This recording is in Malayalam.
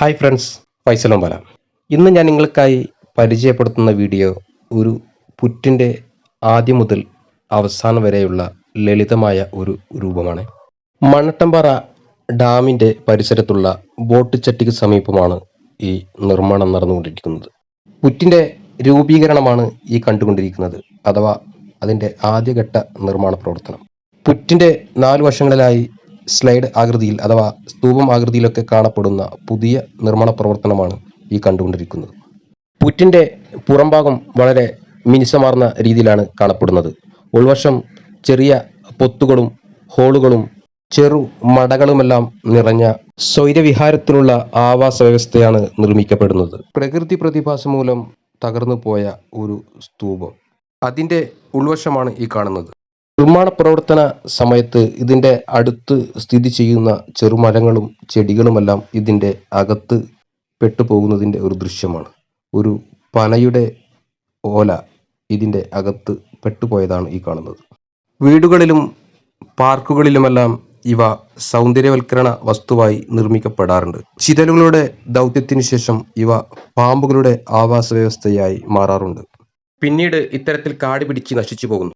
ഹായ് ഫ്രണ്ട്സ് ഒമ്പല ഇന്ന് ഞാൻ നിങ്ങൾക്കായി പരിചയപ്പെടുത്തുന്ന വീഡിയോ ഒരു പുറ്റിന്റെ ആദ്യം മുതൽ അവസാനം വരെയുള്ള ലളിതമായ ഒരു രൂപമാണ്. മണ്ണട്ടമ്പാറ ഡാമിന്റെ പരിസരത്തുള്ള ബോട്ട് ചട്ടിക്ക് സമീപമാണ് ഈ നിർമ്മാണം നടന്നുകൊണ്ടിരിക്കുന്നത്. പുറ്റിന്റെ രൂപീകരണമാണ് ഈ കണ്ടുകൊണ്ടിരിക്കുന്നത് അഥവാ അതിന്റെ ആദ്യഘട്ട നിർമ്മാണ പ്രവർത്തനം. പുറ്റിന്റെ നാല് വശങ്ങളിലായി സ്ലൈഡ് ആകൃതിയിൽ അഥവാ സ്തൂപം ആകൃതിയിലൊക്കെ കാണപ്പെടുന്ന പുതിയ നിർമ്മാണ പ്രവർത്തനമാണ് ഈ കണ്ടുകൊണ്ടിരിക്കുന്നത്. പുറ്റിന്റെ പുറംഭാഗം വളരെ മിനുസമാർന്ന രീതിയിലാണ് കാണപ്പെടുന്നത്. ഉൾവശം ചെറിയ പൊത്തുകളും ഹോളുകളും ചെറു മടകളുമെല്ലാം നിറഞ്ഞ സ്വൈരവിഹാരത്തിനുള്ള ആവാസ വ്യവസ്ഥയാണ് നിർമ്മിക്കപ്പെടുന്നത്. പ്രകൃതി പ്രതിഭാസം മൂലം തകർന്നു പോയ ഒരു സ്തൂപം. അതിന്റെ ഉൾവശമാണ് ഈ കാണുന്നത്. നിർമ്മാണ പ്രവർത്തന സമയത്ത് ഇതിന്റെ അടുത്ത് സ്ഥിതി ചെയ്യുന്ന ചെറുമരങ്ങളും ചെടികളുമെല്ലാം ഇതിന്റെ അകത്ത് പെട്ടുപോകുന്നതിന്റെ ഒരു ദൃശ്യമാണ്. ഒരു പനയുടെ ഓല ഇതിന്റെ അകത്ത് പെട്ടുപോയതാണ് ഈ കാണുന്നത്. വീടുകളിലും പാർക്കുകളിലുമെല്ലാം ഇവ സൗന്ദര്യവൽക്കരണ വസ്തുവായി നിർമ്മിക്കപ്പെടാറുണ്ട്. ചിതലുകളുടെ ദൗത്യത്തിനു ശേഷം ഇവ പാമ്പുകളുടെ ആവാസ വ്യവസ്ഥയായി മാറാറുണ്ട്. പിന്നീട് ഇത്തരത്തിൽ കാട് പിടിച്ച് നശിച്ചു പോകുന്നു.